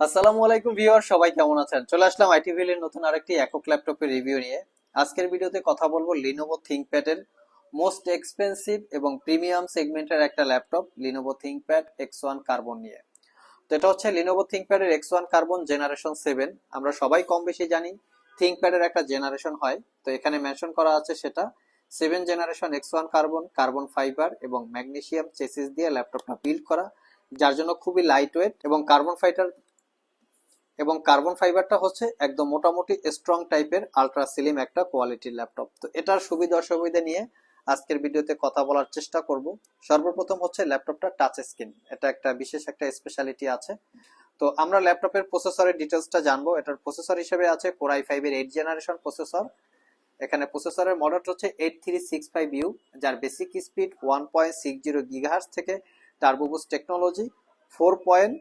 আসসালামু আলাইকুম ভিউয়ার সবাই কেমন আছেন? চলে আসলাম আইটি ভিলের নতুন আরেকটি একক ল্যাপটপের রিভিউ নিয়ে। আজকের ভিডিওতে কথা বলব লিনোভো থিংকপ্যাড এর মোস্ট এক্সপেন্সিভ এবং প্রিমিয়াম সেগমেন্টের একটা laptop Lenovo ThinkPad X one carbon নিয়ে। তো এটা হচ্ছে লিনোভো থিংকপ্যাড এর X one carbon generation seven আমরা সবাই কম বেশি জানি থিংকপ্যাড এর একটা জেনারেশন হয়। তো এখানে মেনশন করা আছে সেটা seven generation X one carbon carbon fibre এবং ম্যাগনেসিয়াম চেসিস দিয়ে ল্যাপটপটা বিল্ড করা, যার জন্য খুবই লাইট ওয়েট এবং কার্বন ফাইটার এবং কার্বন ফাইবারটা হচ্ছে একদম মোটামুটি স্ট্রং টাইপের আলট্রা সিলিম একটা কোয়ালিটির ল্যাপটপ তো এটার সুবিধা অসুবিধা নিয়ে আজকের ভিডিওতে কথা বলার চেষ্টা করব। সর্বপ্রথম হচ্ছে ল্যাপটপটা টাচ স্ক্রিন এটা একটা বিশেষ একটা স্পেশালিটি আছে। তো আমরা ল্যাপটপের প্রসেসরের ডিটেলসটা জানব। এটার প্রসেসর হিসেবে আছে কোর আই ফাইভ এর এইট জেনারেশন প্রসেসর এখানে প্রসেসরের মডেলটা হচ্ছে eight three six five U যার basic speed one point six zero gigahertz থেকে turbo boost technology four point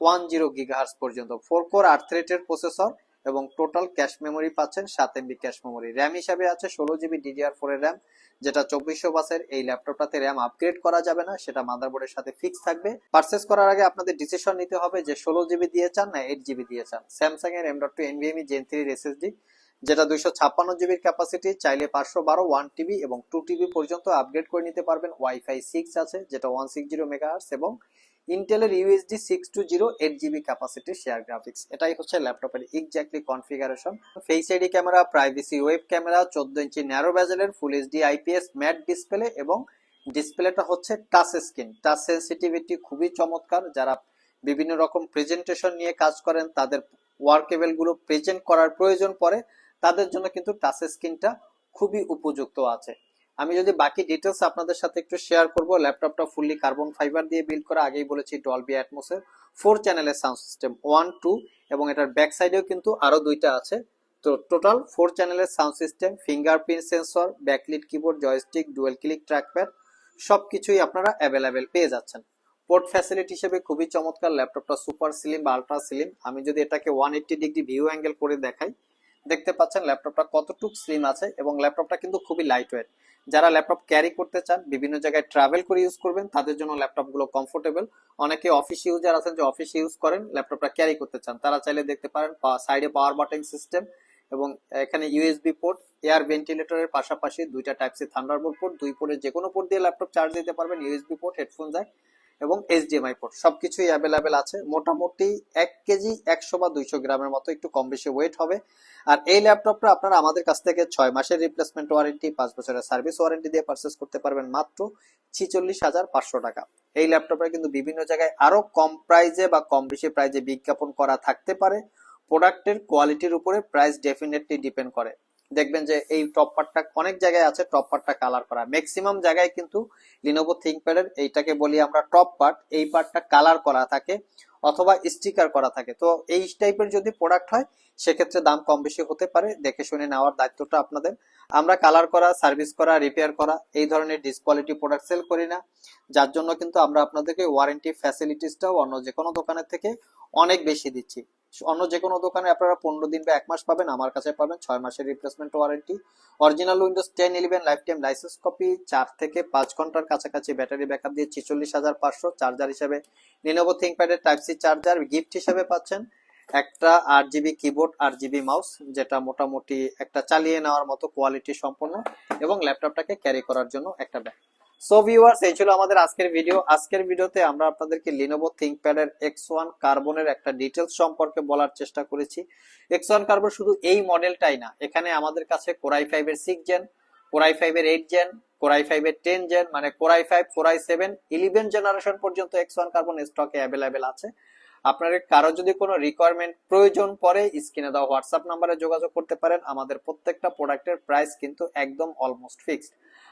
one zero gigahertz পর্যন্ত। ফোর কোর আট থ্রেটের প্রসেসর এবং টোটাল ক্যাশ মেমোরি পাচ্ছেন সাত এমবি ক্যাশ মেমোরি। র্যাম হিসাবে আছে ষোলো জিবি ডিডিআর ফোর এর র্যাম, যেটা চব্বিশশো বাসের এই ল্যাপটপটাতে র্যাম আপগ্রেড করা যাবে না, সেটা মাদারবোর্ডের সাথে ফিক্স থাকবে। পারচেস করার আগে আপনাদের ডিসিশন নিতে হবে যে ষোলো জিবি দিয়ে চান না এইট জিবি দিয়ে চান। স্যামসাং এর M dot two NVMe gen থ্রির এসএসডি যেটা দুইশো ছাপ্পান্ন জিবির ক্যাপাসিটি চাইলে পাঁচশো বারো ওয়ান টিবি এবং টু টিবি পর্যন্ত আপগ্রেড করে নিতে পারবেন। ওয়াইফাই সিক্স আছে, যেটা ওয়ান সিক্স জিরো মেগাহার্স এবং ইন্টেলের UHD six two zero eight GB capacity share graphics এটাই হচ্ছে ল্যাপটপের exactly configuration face ID camera privacy web camera চোদ্দ ইঞ্চি narrow ব্যাজেলের full HD IPS matte display এবং ডিসপ্লেটা হচ্ছে টাচ স্ক্রিন টাচ সেন্সিটিভিটি খুবই চমৎকার। যারা বিভিন্ন রকম প্রেজেন্টেশন নিয়ে কাজ করেন, তাদের ওয়ার্কেবলগুলো প্রেজেন্ট করার প্রয়োজন পড়ে, তাদের জন্য কিন্তু টাচ স্ক্রিনটা খুবই উপযুক্ত আছে। আমি যদি বাকি ডিটেলস আপনাদের সাথে একটু শেয়ার করব ল্যাপটপটা ফুললি কার্বন ফাইবার দিয়ে বিল্ড করা, আগেই বলেছি ডলবি অ্যাটমোসের ফোর চ্যানেলের সাউন্ড সিস্টেম ওয়ান টু এবং এটার ব্যাক সাইডেও কিন্তু আরও দুইটা আছে। তো টোটাল ফোর চ্যানেলের sound system fingerprint sensor backlit keyboard joystick dual click trackpad সবকিছুই আপনারা অ্যাভেলেবেল পেয়ে যাচ্ছেন। পোর্ট ফ্যাসিলিটি হিসেবে খুবই চমৎকার ল্যাপটপটা সুপার স্লিম বা আলট্রা স্লিম আমি যদি এটাকে one eighty degree view angle করে দেখাই, দেখতে পাচ্ছেন ল্যাপটপটা কতটুক স্লিম আছে, এবং ল্যাপটপটা কিন্তু খুবই লাইট ওয়েট যারা ল্যাপটপ ক্যারি করতে চান, বিভিন্ন জায়গায় ট্রাভেল করে ইউজ করবেন, তাদের জন্য ল্যাপটপগুলো কমফোর্টেবল অনেকে অফিস ইউজার আছেন যে অফিস ইউজ করেন, ল্যাপটপটা ক্যারি করতে চান, তারা চাইলে দেখতে পারেন সাইডে পাওয়ার বাটন সিস্টেম এবং এখানে ইউএসবি পোর্ট এয়ার ভেন্টিলেটরের পাশাপাশি দুইটা টাইপ সি থান্ডারবোল্ট পোর্ট দুই পোর্টের যে কোনো পোর্ট দিয়ে ল্যাপটপ চার্জ দিতে পারবেন। ইউএসবি পোর্ট হেডফোন জ্যাক এবং এইচডিএমআই পোর্ট সবকিছুই অ্যাভেলেবেল আছে। মোটামুটি এক কেজি একশো বা দুইশো গ্রামের মতো একটু কম বেশি ওয়েট হবে। আর এই ল্যাপটপটা আপনারা আমাদের কাছ থেকে ছয় মাসের রিপ্লেসমেন্ট ওয়ারেন্টি পাঁচ বছরের সার্ভিস ওয়ারেন্টি দিয়ে পারচেস করতে পারবেন মাত্র ছিচল্লিশ হাজার পাঁচশো টাকা। এই ল্যাপটপটা কিন্তু বিভিন্ন জায়গায় আরও কম প্রাইজে বা কম বেশি প্রাইজে বিজ্ঞাপন করা থাকতে পারে। প্রোডাক্টের কোয়ালিটির উপরে প্রাইস ডেফিনেটলি ডিপেন্ড করে। দেখবেন যে এই টপ পার্টটা অনেক জায়গায় আছে টপ পার্টটা কালার করা। ম্যাক্সিমাম জায়গায় কিন্তু লিনোভো থিঙ্কপ্যাডের এইটাকে বলি আমরা টপ পার্ট এই পার্টটা কালার করা থাকে অথবা স্টিকার করা থাকে। তো এই টাইপের যদি প্রোডাক্ট হয়, সেক্ষেত্রে দাম কম বেশি হতে পারে। দেখে শুনে নেওয়ার দায়িত্বটা আপনাদের। আমরা কালার করা সার্ভিস করা রিপেয়ার করা, এই ধরনের ডিসকোয়ালিটি প্রোডাক্ট সেল করি না। যার জন্য কিন্তু আমরা আপনাদেরকে ওয়ারেন্টি ফ্যাসিলিটিসটাও অন্য যে কোনো দোকানের থেকে অনেক বেশি দিচ্ছি। অন্য যে কোনো দোকানে আপনারা পনেরো দিন বা এক মাস পাবেন, আমার কাছে পাবেন। ছয় মাসের replacement warranty original Windows ten eleven life time licence copy চার থেকে পাঁচ ঘণ্টার কাছাকাছি ব্যাটারি ব্যাকআপ দিয়ে ছিচল্লিশ হাজার পাঁচশো চার্জার হিসেবে। লিনোভো থিঙ্কপ্যাডের টাইপ সি চার্জার গিফট হিসেবে পাচ্ছেন। একটা আট জিবি কিবোর্ড আট জিবি মাউস যেটা মোটামুটি একটা চালিয়ে নেওয়ার মতো কোয়ালিটি সম্পন্ন এবং ল্যাপটপটাকে ক্যারি করার জন্য একটা ব্যাগ সো ভিউয়ার্স এই ছিল আমাদের আজকের ভিডিও আজকের ভিডিওতে আমরা আপনাদেরকে লিনোভো থিঙ্কপ্যাড এর এক্স ওয়ান কার্বনের একটা ডিটেলস সম্পর্কে বলার চেষ্টা করেছি। এক্স ওয়ান কার্বন শুধু এই মডেলটাই না, এখানে আমাদের কাছে কোরাই ফাইভ এর six gen core I five এর eight gen core I five এর টেন জেন মানে core I five core I seven eleven generation পর্যন্ত এক্স ওয়ান কার্বন স্টকে অ্যাভেলেবেল আছে। আপনাদের কারও যদি কোনো রিকোয়ারমেন্ট প্রয়োজন পড়ে, স্ক্রিনে দেওয়া হোয়াটসঅ্যাপ নাম্বারে যোগাযোগ করতে পারেন। আমাদের প্রত্যেকটা প্রোডাক্টের প্রাইস কিন্তু একদম অলমোস্ট ফিক্সড